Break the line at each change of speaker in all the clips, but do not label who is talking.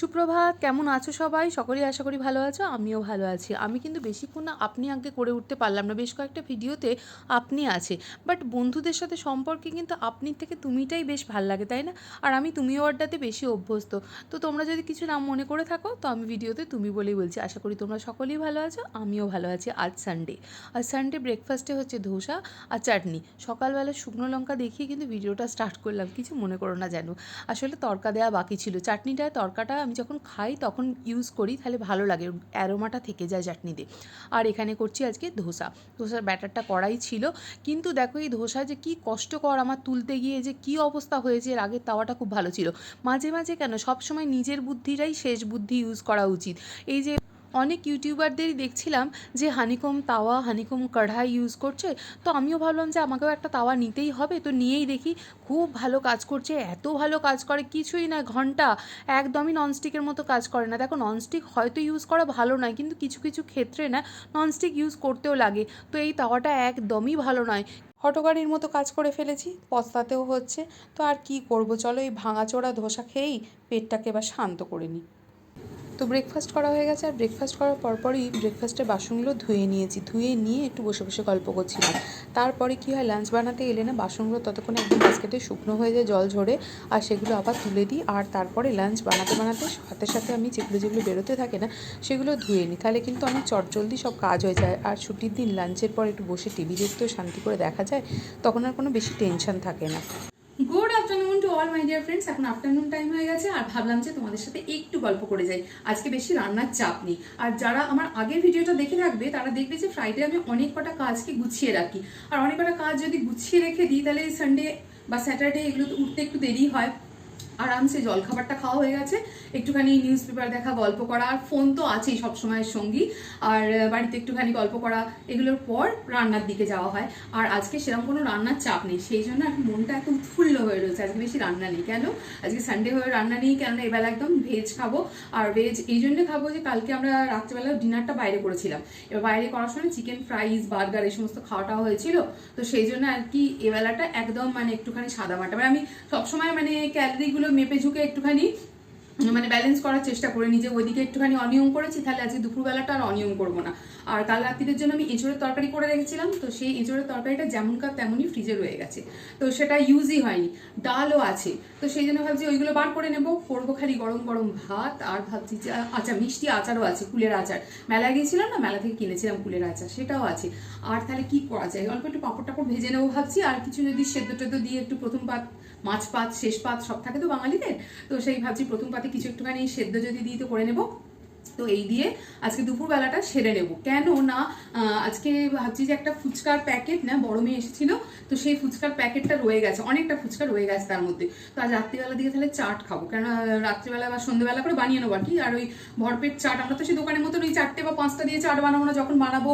সুপ্রভাত, কেমন আছো সবাই? সকলেই আশা করি ভালো আছো, আমিও ভালো আছি। আমি কিন্তু বেশিক্ষণ না আপনি আগে করে উঠতে পারলাম না, বেশ কয়েকটা ভিডিওতে আপনি আছে বাট বন্ধুদের সাথে সম্পর্কে কিন্তু আপনির থেকে তুমিটাই বেশ ভালো লাগে, তাই না? আর আমি তুমিও আড্ডাতে বেশি অভ্যস্ত। তো তোমরা যদি কিছু নাম মনে করে থাকো, তো আমি ভিডিওতে তুমি বলেই বলছি। আশা করি তোমরা সকলেই ভালো আছো, আমিও ভালো আছি আজ সানডে আর সানডে ব্রেকফাস্টে হচ্ছে ধোসা আর চাটনি। সকালবেলা শুকনো লঙ্কা দেখিয়ে কিন্তু ভিডিওটা স্টার্ট করলাম, কিছু মনে করো না যেন। আসলে তরকা দেওয়া বাকি ছিল। চাটনিটায় তরকাটা আমি যখন খাই তখন ইউজ করি, তাহলে ভালো লাগে। অ্যারোমাটা থেকে যায় চাটনিতে আর এখানে করছি আজকে ধোসা। ধোসার ব্যাটারটা করাই ছিল। কিন্তু দেখো এই ধোসা যে কী কষ্টকর আমার তুলতে গিয়ে যে কি অবস্থা হয়েছে, এর আগের তাওয়াটা খুব ভালো ছিল। মাঝে মাঝে কেন সবসময় নিজের বুদ্ধিটাই শেষ বুদ্ধি ইউজ করা উচিত। এই যে অনেক ইউটিউবারদেরই দেখছিলাম যে হানিকম তাওয়া, হানিকম কড়াই ইউজ করছে। তো আমিও ভাবলাম যে আমাকেও একটা তাওয়া নিতেই হবে। তো নিয়েই দেখি খুব ভালো কাজ করছে, এত ভালো কাজ করে, কিছুই না, ঘণ্টা একদমই ননস্টিকের মতো কাজ করে না। দেখো ননস্টিক হয়তো ইউজ করা ভালো নয়, কিন্তু কিছু কিছু ক্ষেত্রে না ননস্টিক ইউজ করতেও লাগে। তো এই তাওয়াটা একদমই ভালো নয়। হটগাড়ির মতো কাজ করে ফেলেছি, পস্তাতেও হচ্ছে। তো আর কি করব? চলো এই ভাঙাচোরা ধোসা খেয়েই পেটটাকে এবার শান্ত করে নিই। তো ব্রেকফাস্ট করা হয়ে গেছে, আর ব্রেকফাস্ট করার পরপরই ব্রেকফাস্টের বাসনগুলো ধুয়ে নিয়েছি। ধুয়ে নিয়ে একটু বসে বসে গল্প করছিলাম। তারপরে কী হয় লাঞ্চ বানাতে এলে না বাসনগুলো ততক্ষণে একদম বাস্কেটে শুকনো হয়ে যায়, জল ঝরে, আর সেগুলো আবার তুলে দিই। আর তারপরে লাঞ্চ বানাতে বানাতে সাথে সাথে আমি যেগুলো যেগুলো বেরোতে থাকে না, সেগুলো ধুয়ে নিই। তাহলে কিন্তু অনেক চটজলদি সব কাজ হয়ে যায়। আর ছুটির দিন লাঞ্চের পর একটু বসে টিভি দেখতেও শান্তি করে দেখা যায়, তখন আর কোনো বেশি টেনশন থাকে না।
Good all my dear friends এখন আফটারনুন টাইম হয়ে গেছে আর ভাবলাম যে তোমাদের সাথে একটু গল্প করে যাই। আজকে বেশি রান্নার চাপ নেই। আর যারা আমার আগের ভিডিওটা দেখে রাখবে তারা দেখবে যে ফ্রাইডে আমি অনেক কটা কাজকে গুছিয়ে রাখি। আর অনেক কটা কাজ যদি গুছিয়ে রেখে দিই, তাহলে সানডে বা স্যাটারডে এগুলো উঠতে একটু দেরি হয়। আরামসে জলখাবারটা খাওয়া হয়ে গেছে। একটুখানি নিউজ পেপার দেখা, গল্প করা, আর ফোন তো আছেই সবসময়ের সঙ্গী। আর বাড়িতে একটুখানি গল্প করা, এগুলোর পর রান্নার দিকে যাওয়া হয়। আর আজকে সেরকম কোনো রান্নার চাপ নেই। সেই জন্য এখন মনটা এত উৎফুল্ল হয়ে রয়েছে। আজকে বেশি রান্না নেই। কেন? আজকে সানডে হয়ে রান্না নেই, কেননা এবেলা একদম ভেজ খাব। আর ভেজ এই জন্য খাব যে, কালকে আমরা রাত্রেবেলা ডিনারটা বাইরে করেছিলাম। এবার বাইরে করার সময় চিকেন ফ্রাইজ বার্গার এই সমস্ত খাওয়াটা হয়েছিল। তো সেই জন্য আর কি এবেলাটা একদম মানে একটুখানি সাদা মাটা। মানে আমি সবসময় মানে ক্যালোরিগুলো মেপে ঝুঁকে একটুখানি মানে ব্যালেন্স করার চেষ্টা করে নিজে ওইদিকে একটুখানি অনিয়ম করেছি, তাহলে আজকে দুপুরবেলাটা আর অনিয়ম করব না। আর কাল রাত্রির জন্য আমি এঁচড়ের তরকারি করে রেখেছিলাম, তো সেই এঁচড়ের তরকারিটা যেমনকার তেমনই ফ্রিজে রয়ে গেছে। তো সেটা ইউজই হয়নি, ডালও আছে। তো সেই জন্য ভাবছি ওইগুলো বার করে নেব, করব খালি গরম গরম ভাত, আর ভাবছি যে আচ্ছা মিষ্টি আচারও আছে, কুলের আচার। মেলায় গিয়েছিলাম না, মেলা থেকে কিনেছিলাম কুলের আচার, সেটাও আছে। আর তাহলে কি করা যায়? অল্প একটু পাপড় টাপড় ভেজে নেব ভাবছি, আর কিছু যদি সেদ্ধ টেদ্ধ দিয়ে একটু প্রথম পাত মাছ পাত শেষ পাত সব থাকে তো বাঙালিদের? তো সেই ভাবছি প্রথম পাতে কিছু একটুখানি সেদ্ধ যদি দিই তো করে নেব। তো এই দিয়ে আজকে দুপুরবেলাটা সেরে নেব। কেন না আজকে ভাবছি যে একটা ফুচকার প্যাকেট, না, বড় মেয়ে এসেছিল, তো সেই ফুচকার প্যাকেটটা রয়ে গেছে, অনেকটা ফুচকা রয়ে গেছে তার মধ্যে। তো আজ রাত্রিবেলা দিকে তাহলে চাট খাব, কেন রাত্রিবেলা বা সন্ধ্যেবেলা করে বানিয়ে নেব আর কি। আর ওই ভরপেট চাট, আমরা তো সেই দোকানের মতন ওই চারটে বা পাঁচটা দিয়ে চাট বানাবো না, যখন বানাবো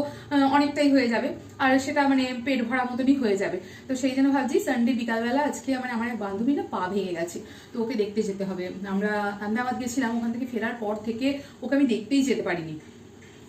অনেকটাই হয়ে যাবে। আর সেটা মানে পেট ভরা মতনই হয়ে যাবে। তো সেই জন্য ভাবছি সানডে বিকালবেলা আজকে মানে আমার এক বান্ধবী না পা ভেঙে গেছে, তো ওকে দেখতে যেতে হবে। আমরা আহমেদাবাদ গেছিলাম, ওখান থেকে ফেরার পর থেকে ওকে আমি দেখতেই যেতে পারিনি।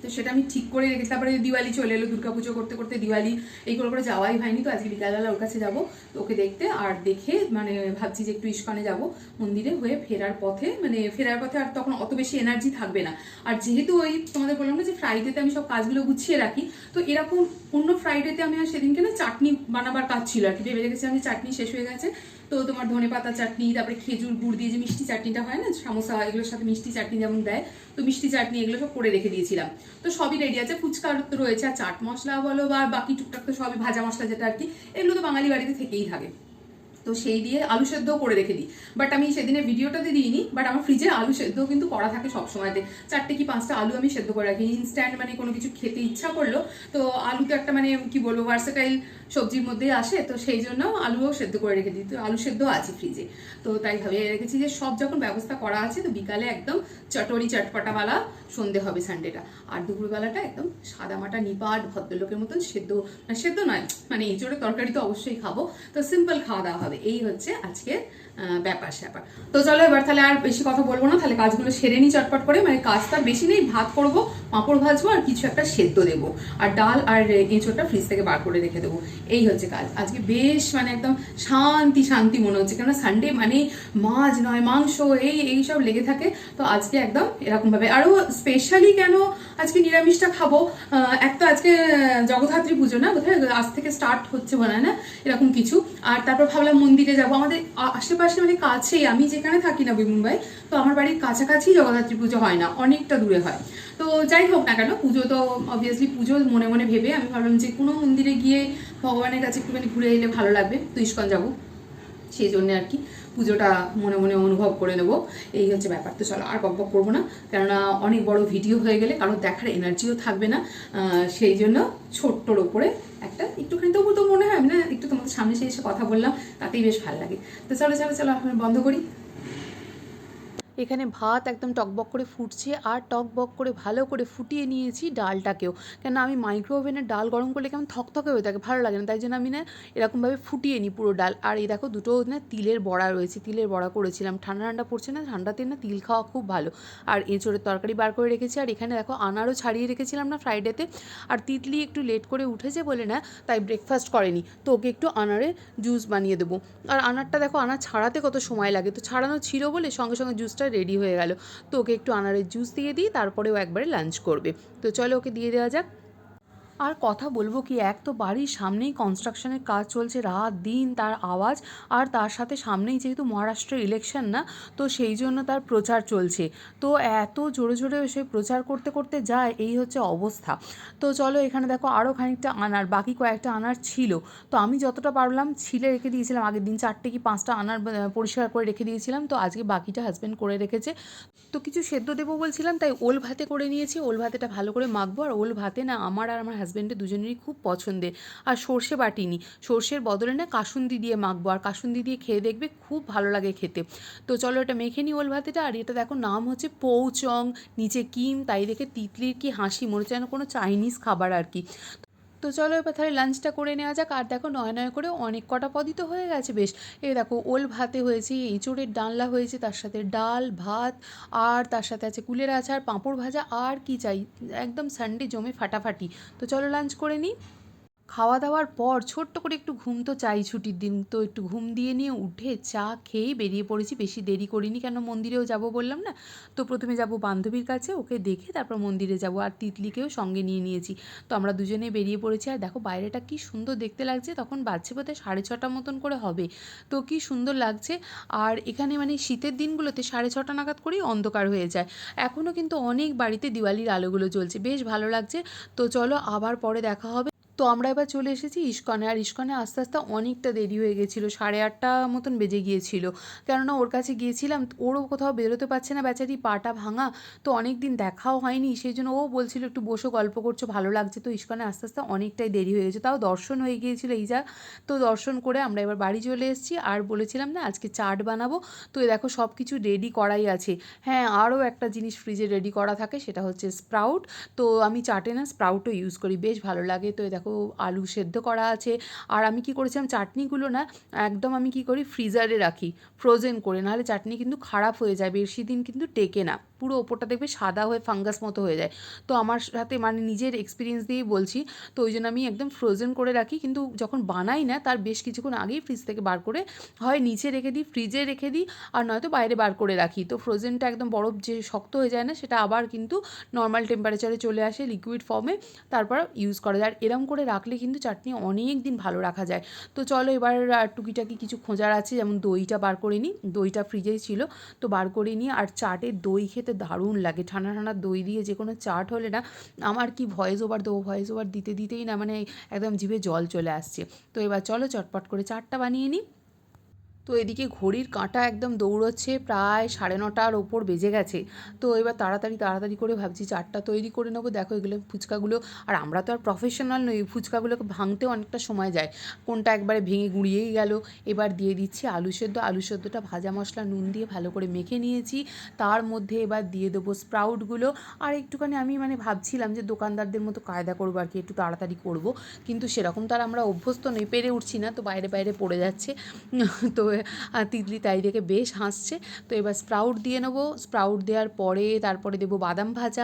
তো সেটা আমি ঠিক করে রেখেছি। তারপরে দিওয়ালি চলে এলো দুর্গাপুজো করতে করতে দিওয়ালি এই করে যাওয়াই হয়নি তো। আজকে বিকালবেলা ওর কাছে যাব তো ওকে দেখতে আর দেখে মানে ভাবছি যে একটু ইস্কনে যাব মন্দিরে হয়ে ফেরার পথে। মানে ফেরার পথে আর তখন অত বেশি এনার্জি থাকবে না। আর যেহেতু ওই তোমাদের বললাম না যে ফ্রাইডেতে আমি সব কাজগুলো গুছিয়ে রাখি, তো এরকম অন্য ফ্রাইডেতে আমি আর সেদিনকে না চাটনি বানাবার কাজ ছিল আর কি। ভেবে রেখেছিলাম আমি চাটনি শেষ হয়ে গেছে। তো তোমার ধনে পাতা চাটনি, তারপরে খেজুর গুড় দিয়ে যে মিষ্টি চাটনিটা হয় না, সমোসা এগুলোর সাথে মিষ্টি চাটনি যেমন দেয়, তো মিষ্টি চাটনি এগুলো সব করে রেখে দিয়েছিলাম। তো সবই রেডি আছে, ফুচকা তো রয়েছে, আর চাট মশলা বলো বা বাকি টুকটাক তো সবই ভাজা মশলা যেটা আর কি, এগুলো তো বাঙালি বাড়িতে থেকেই থাকে। তো সেই দিয়ে আলু সেদ্ধও করে রেখে দিই। বাট আমি সেদিনের ভিডিওটাতে দিইনি বাট আমার ফ্রিজে আলু সেদ্ধও কিন্তু করা থাকে সব সময়তে চারটে কি পাঁচটা আলু আমি সেদ্ধ করে রাখি। ইনস্ট্যান্ট মানে কোনো কিছু খেতে ইচ্ছা করল, তো আলু তো একটা মানে কি বলব ভার্সেটাইল সবজির মধ্যেই আসে, তো সেই জন্য আলুও সেদ্ধ করে রেখে দিই। তো আলু সেদ্ধ আছে ফ্রিজে তো তাই ভাবে রেখেছি যে সব যখন ব্যবস্থা করা আছে, তো বিকালে একদম চটরি চটপটাওয়ালা সন্ধে হবে সানডেটা আর দুপুরবেলাটা একদম সাদামাটা নিপাট ভদ্রলোকের মতন সেদ্ধ সেদ্ধ নয় মানে এঁচড়ের তরকারি তো অবশ্যই খাব। তো সিম্পল খাওয়া দাওয়া হবে। এই হচ্ছে আজকের ব্যাপার স্যাপার। তো চলো এবার তাহলে আর বেশি কথা বলব না, তাহলে কাজগুলো সেরে নিই চটপট করে। মানে কাজটা বেশি নেই, ভাত করব, পাঁপড় ভাজবো আর কিছু একটা সেদ্ধ দেবো। আর ডাল আর এঁচোড়টা ফ্রিজ থেকে বার করে রেখে দেবো। এই হচ্ছে কাজ। আজকে বেশ মানে একদম শান্তি শান্তি মনে হচ্ছে। কেননা সানডে মানে মাছ নয়, মাংস, এই এই সব লেগে থাকে। তো আজকে একদম এরকম ভাবে আরও স্পেশালি কেন আজকে নিরামিষটা খাব? এক তো আজকে জগদ্ধাত্রী পুজো না কোথায় আজ থেকে স্টার্ট হচ্ছে মনে হয় না, এরকম কিছু। আর তারপর ভাবলাম মন্দিরে যাব। আমাদের আ- আশেপাশে মানে কাছেই, আমি যেখানে থাকি না মুম্বাই তো আমার বাড়ির কাছাকাছি জগদ্ধাত্রী পুজো হয় না, অনেকটা দূরে হয়। তো যাই হোক না কেন, পুজো তো অবভিয়াসলি পুজো মনে মনে ভেবে আমি ভাবলাম যে কোনো মন্দিরে গিয়ে ভগবানের কাছে একটুখানি ঘুরে এলে ভালো লাগবে, তো ইস্কন যাব। সেই জন্যে আর কি। পুজোটা মনে মনে অনুভব করে নেব। এই হচ্ছে ব্যাপার। তো চলো আর বক করব না। কেননা অনেক বড় ভিডিও হয়ে গেলে কারোর দেখার এনার্জিও থাকবে না। সেই জন্য ছোট্টর ওপরে একটা একটুখানি তবু তো মনে হয় আমি না, একটু তোমাদের সামনে এসে কথা বললাম, তাতেই বেশ ভালো লাগে। তো চলো চলো চলো এখন বন্ধ করি।
এখানে ভাত একদম টকবক করে ফুটছে আর টকবক করে ভালো করে ফুটিয়ে নিয়েছি ডালটাকেও। কেন আমি মাইক্রো ওভেনে ডাল গরম করলে কেমন থকথকে হয়ে থাকে, ভালো লাগে না। তাই জন্য আমি না এরকমভাবে ফুটিয়ে নিই পুরো ডাল। আর এই দেখো দুটো না তিলের বড়া রয়েছে, তিলের বড়া করেছিলাম। ঠান্ডা ঠান্ডা পড়ছে না, ঠান্ডাতে না তিল খাওয়া খুব ভালো। আর এঁচড়ের তরকারি বার করে রেখেছি, আর এখানে দেখো আনারও ছাড়িয়ে রেখেছিলাম না ফ্রাইডেতে আর তিতলি একটু লেট করে উঠেছে বলে না তাই ব্রেকফাস্ট করেনি। তো ওকে একটু আনারে জুস বানিয়ে দেবো। আর আনারটা দেখো আনার ছাড়াতে কত সময় লাগে? তো ছাড়ানো ছিল বলে সঙ্গে সঙ্গে জুসটা রেডি হয়ে গেল। তো ওকে একটু আনারের জুস দিয়ে দিই, তারপরে ও একবারে লাঞ্চ করবে। তো চলো ওকে দিয়ে দেওয়া যাক। আর কথা বলব কি, এক তো বাড়ির সামনেই কনস্ট্রাকশনের কাজ চলছে রাত দিন, তার আওয়াজ আর তার সাথে সামনেই যেহেতু মহারাষ্ট্রের ইলেকশন না, তো সেই জন্য তার প্রচার চলছে। তো এত জোরে জোরে সে প্রচার করতে করতে যায়, এই হচ্ছে অবস্থা। তো চলো এখানে দেখো আরও খানিকটা আনার, বাকি কয়েকটা আনার ছিল। তো আমি যতটা পারলাম ছিলে রেখে দিয়েছিলাম, আগের দিন চারটে কি পাঁচটা আনার পরিষ্কার করে রেখে দিয়েছিলাম, তো আজকে বাকিটা হাজব্যান্ড করে রেখেছে। তো কিছু সেদ্ধ দেবো বলছিলাম, তাই ওল ভাতে করে নিয়েছি, ওল ভাতেটা ভালো করে মাখবো, আর ওল ভাতে না আমার আর আমার হাজব্যান্ডের দুজনেরই খুব পছন্দের। আর সর্ষে বাটিনি। সর্ষের বদলে না কাসুন্দি দিয়ে মাখবো। আর কাসুন্দি দিয়ে খেয়ে দেখবে খুব ভালো লাগে খেতে। তো চলো এটা মেখে নিই ওল ভাতেটা। আর এটা দেখো নাম হচ্ছে পৌচং। নিচে কিম, তাই দেখে তিতলির কি হাসি। মনে হচ্ছে যেন কোনো চাইনিজ খাবার আর কি। তো চলো এবার তাহলে লাঞ্চটা করে নেওয়া যাক। আর দেখো নয় নয় করে অনেক কটা পদই তো হয়ে গেছে, বেশ। এই দেখো ওল ভাতে হয়েছে, এঁচোড়ের ডানলা হয়েছে, তার সাথে ডাল, ভাত, আর তার সাথে আছে কুলের আচার, পাঁপড় ভাজা, আর কি চাই, একদম সানডে জমে ফাটাফাটি। তো চলো লাঞ্চ করে নিই। খাওয়া দাওয়ার পর ছোট্ট করে একটু ঘুম তো চাই ছুটির দিন, তো একটু ঘুম দিয়ে নিয়ে উঠে চা খেয়েই বেরিয়ে পড়েছি। বেশি দেরি করিনি কেন মন্দিরেও যাব বললাম না? তো প্রথমে যাব বান্ধবীর কাছে, ওকে দেখে তারপর মন্দিরে যাব আর তিতলিকেও সঙ্গে নিয়ে নিয়েছি। তো আমরা দুজনে বেরিয়ে পড়েছি। আর দেখো বাইরেটা কি সুন্দর দেখতে লাগছে, তখন বাজছে বোধহয় সাড়ে ছটা মতন করে হবে। তো কি সুন্দর লাগছে। আর এখানে মানে শীতের দিনগুলোতে সাড়ে ছটা নাগাদ করেই অন্ধকার হয়ে যায়। এখনও কিন্তু অনেক বাড়িতে দিওয়ালির আলোগুলো জ্বলছে। বেশ ভালো লাগছে। তো চলো আবার পরে দেখা হবে। তো আমরা এবার চলে এসেছি ইস্কনে। আর ইস্কনে আস্তে আস্তে অনেকটা দেরি হয়ে গেছিল, সাড়ে আটটা মতন বেজে গিয়েছিল। কেননা ওর কাছে গিয়েছিলাম, ওরও কোথাও বেরোতে পারছে না, বেচারি পাটা ভাঙা, তো অনেক দিন দেখাও হয়নি। সেই জন্য ও বলছিল, একটু বসে, গল্প করছ, ভালো লাগছে। তো ইস্কনে আস্তে আস্তে অনেকটাই দেরি হয়ে গেছে। তাও দর্শন হয়ে গিয়েছিল এই যা। তো দর্শন করে আমরা এবার বাড়ি চলে এসেছি। আর বলেছিলাম না, আজকে চাট বানাবো। তো দেখো সব কিছু রেডি করাই আছে। হ্যাঁ আরও একটা জিনিস ফ্রিজে রেডি করা থাকে, সেটা হচ্ছে স্প্রাউট তো আমি চাটে না স্প্রাউটও ইউজ করি, বেশ ভালো লাগে। তো এই দেখো আলু সেদ্ধ করা আছে। আর আমি কি করেছিলাম চাটনিগুলো না একদম আমি কি করি ফ্রিজারে রাখি ফ্রোজেন করে। নাহলে চাটনি কিন্তু খারাপ হয়ে যায়, বেশি দিন কিন্তু টেকে না। পুরো ওপরটা দেখবে সাদা হয়ে ফাঙ্গাস মতো হয়ে যায়। তো আমার সাথে মানে নিজের এক্সপিরিয়েন্স দিয়েই বলছি, তো ওই জন্য আমি একদম ফ্রোজেন করে রাখি। কিন্তু যখন বানাই না, তার বেশ কিছুক্ষণ আগেই ফ্রিজ থেকে বার করে হয়, নিচে রেখে দিই ফ্রিজে রেখে দিই আর নয়তো বাইরে বার করে রাখি। তো ফ্রোজেনটা একদম বরফ যে শক্ত হয়ে যায় না, সেটা আবার কিন্তু নর্মাল টেম্পারেচারে চলে আসে লিকুইড ফর্মে তারপর ইউজ করা যায়। আর এরম করে রাখলে কিন্তু চাটনি অনেক দিন ভালো রাখা যায়। তো চলো এবার টুকিটাকি কিছু খোঁজার আছে, যেমন দইটা বার করে নিই। দইটা ফ্রিজেই ছিল। তো বার করে নিই আর চাটের দই খেতে দারুণ লাগে। ঠান্ডা ঠান্ডা দই দিয়ে যে কোনো চাট হলে না, আমার কি ভয়েস ওভার দেবো ভয়েস ওভার দিতে দিতেই না মানে একদম জিভে জল চলে আসছে। তো এবার চলো চটপট করে চাটটা বানিয়ে নিই। তো এদিকে ঘড়ির কাঁটা একদম দৌড়চ্ছে, প্রায় সাড়ে নটার ওপর বেজে গেছে। তো এবার তাড়াতাড়ি তাড়াতাড়ি করে ভাবছি চারটা তৈরি করে নেব। দেখো এগুলো ফুচকাগুলো, আর আমরা তো আর প্রফেশনাল নই, ফুচকাগুলোকে ভাঙতে অনেকটা সময় যায়। কোনটা একবারে ভেঙে গুঁড়িয়েই গেল। এবার দিয়ে দিচ্ছি আলু সেদ্ধ। আলু সেদ্ধটা ভাজা মশলা, নুন দিয়ে ভালো করে মেখে নিয়েছি। তার মধ্যে এবার দিয়ে দেবো স্প্রাউটগুলো। আর একটুখানি আমি মানে ভাবছিলাম যে দোকানদারদের মতো কায়দা করব আর কি, একটু তাড়াতাড়ি করব। কিন্তু সেরকম তো আর আমরা অভ্যস্ত নই, পেরে উঠছি না, তো বাইরে বাইরে পড়ে যাচ্ছে। তো তিতলি তাই দেখে বেশ হাসছে। তো এবার স্প্রাউট দিয়ে নেব। স্প্রাউট দেওয়ার পরে তারপরে দেবো বাদাম ভাজা।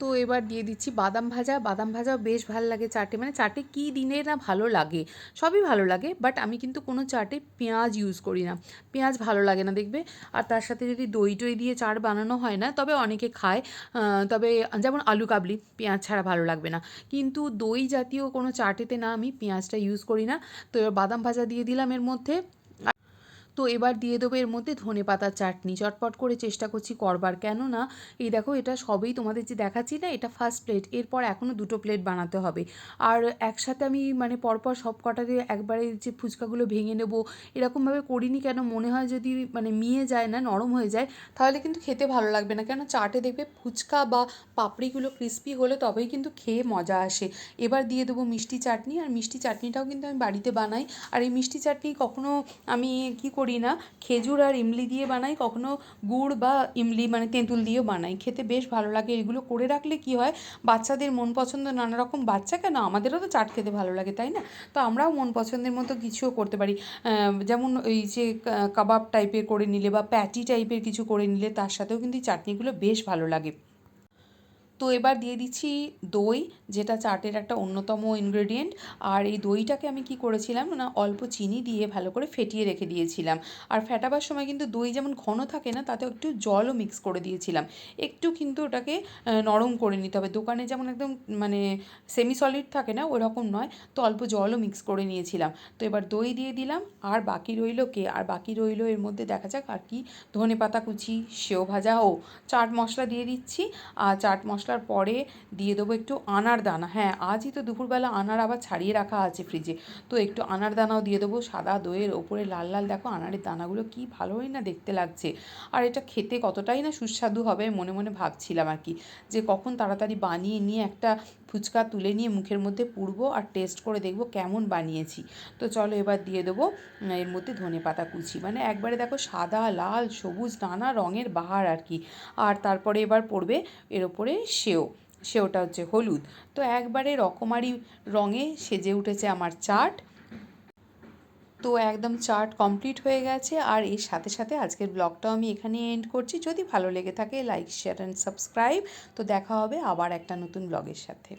তো এবার দিয়ে দিচ্ছি বাদাম ভাজা। বাদাম ভাজাও বেশ ভালো লাগে চাটে। মানে চাটে কী দিনে না ভালো লাগে? সবই ভালো লাগে, বাট আমি কিন্তু কোনো চাটে পেঁয়াজ ইউজ করি না। পেঁয়াজ ভালো লাগে না, দেখবে? আর তার সাথে যদি দই টই দিয়ে চাট বানানো হয় না, তবে অনেকে খায়। তবে যেমন আলু কাবলি, পেঁয়াজ ছাড়া ভালো লাগবে না। কিন্তু দই জাতীয় কোনো চাটেতে না আমি পেঁয়াজটা ইউজ করি না। তো এবার বাদাম ভাজা দিয়ে দিলাম এর মধ্যে। তো এবার দিয়ে দেবো এর মধ্যে ধনে পাতার চাটনি। চটপট করে চেষ্টা করছি করবার। কেন না এই দেখো এটা সবেই তোমাদের যে দেখাচ্ছি না, এটা ফার্স্ট প্লেট এরপর এখনও দুটো প্লেট বানাতে হবে। আর একসাথে আমি মানে পরপর সব কটা দিয়ে একবারে যে ফুচকাগুলো ভেঙে নেব, এরকমভাবে করিনি কেন? মনে হয় যদি মানে মিয়ে যায় না, নরম হয়ে যায়, তাহলে কিন্তু খেতে ভালো লাগবে না। কেন চাটে দেখবে ফুচকা বা পাপড়িগুলো ক্রিস্পি হলে তবেই কিন্তু খেয়ে মজা আসে। এবার দিয়ে দেবো মিষ্টি চাটনি। আর মিষ্টি চাটনিটাও কিন্তু আমি বাড়িতে বানাই। আর এই মিষ্টি চাটনি কখনো আমি কি করি না। খেজুর আর ইমলি দিয়ে বানাই, কখনো গুড় বা ইমলি মানে তেঁতুল দিয়েও বানাই। খেতে বেশ ভালো লাগে। এগুলো করে রাখলে কি হয়, বাচ্চাদের মন পছন্দ নানা রকম বাচ্চা কেন? আমাদেরও তো চাট খেতে ভালো লাগে, তাই না? তো আমরাও মন পছন্দের মতো কিছুও করতে পারি। যেমন এই যে কাবাব টাইপের করে নিলে বা প্যাটি টাইপের কিছু করে নিলে তার সাথেও কিন্তু চাটনিগুলো বেশ ভালো লাগে। তো এবার দিয়ে দিচ্ছি দই, যেটা চাটের একটা অন্যতম ইনগ্রেডিয়েন্ট আর এই দইটাকে আমি কি করেছিলাম না, অল্প চিনি দিয়ে ভালো করে ফেটিয়ে রেখে দিয়েছিলাম। আর ফেটাবার সময় কিন্তু দই যেমন ঘন থাকে না তাতে একটু জলও মিক্স করে দিয়েছিলাম। একটু কিন্তু ওটাকে নরম করে নিতে হবে। দোকানে যেমন একদম মানে সেমি সলিড থাকে না, ওরকম নয়। তো অল্প জলও মিক্স করে নিয়েছিলাম। তো এবার দই দিয়ে দিলাম। আর বাকি রইল কে? আর বাকি রইল এর মধ্যে দেখা যাক আর কি। ধনে পাতা কুচি, সেও ভাজা, ও চাট মশলা দিয়ে দিচ্ছি। আর চাট মশলার পরে দিয়ে দেবো একটু আনার দানা। হ্যাঁ আজই তো দুপুরবেলা আনার আবার ছাড়িয়ে রাখা আছে ফ্রিজে তো একটু আনার দানাও দিয়ে দেবো সাদা দইয়ের ওপরে লাল লাল। দেখো আনারের দানাগুলো কি ভালোই না দেখতে লাগছে। আর এটা খেতে কতটাই না সুস্বাদু হবে মনে মনে ভাবছিলাম আর কি। যে কখন তাড়াতাড়ি বানিয়ে নিয়ে একটা ফুচকা তুলে নিয়ে মুখের মধ্যে পুড়বো আর টেস্ট করে দেখব কেমন বানিয়েছি। তো চলো এবার দিয়ে দেবো এর মধ্যে ধনে পাতা কুচি। মানে একবারে দেখো সাদা, লাল, সবুজ, নানা রঙের বাহার আর কি। আর তারপরে এবার পড়বে এর ওপরে সেও, সেওটা হচ্ছে হলুদ। তো একবারে রকমারি রঙে সেজে উঠেছে আমার চাট। তো একদম চার্ট কমপ্লিট হয়ে গেছে। আর এর সাথে সাথে আজকের ব্লগটাও আমি এখানে এন্ড করছি। যদি ভালো লেগে থাকে লাইক শেয়ার অ্যান্ড সাবস্ক্রাইব তো দেখা হবে আবার একটা নতুন ব্লগের সাথে।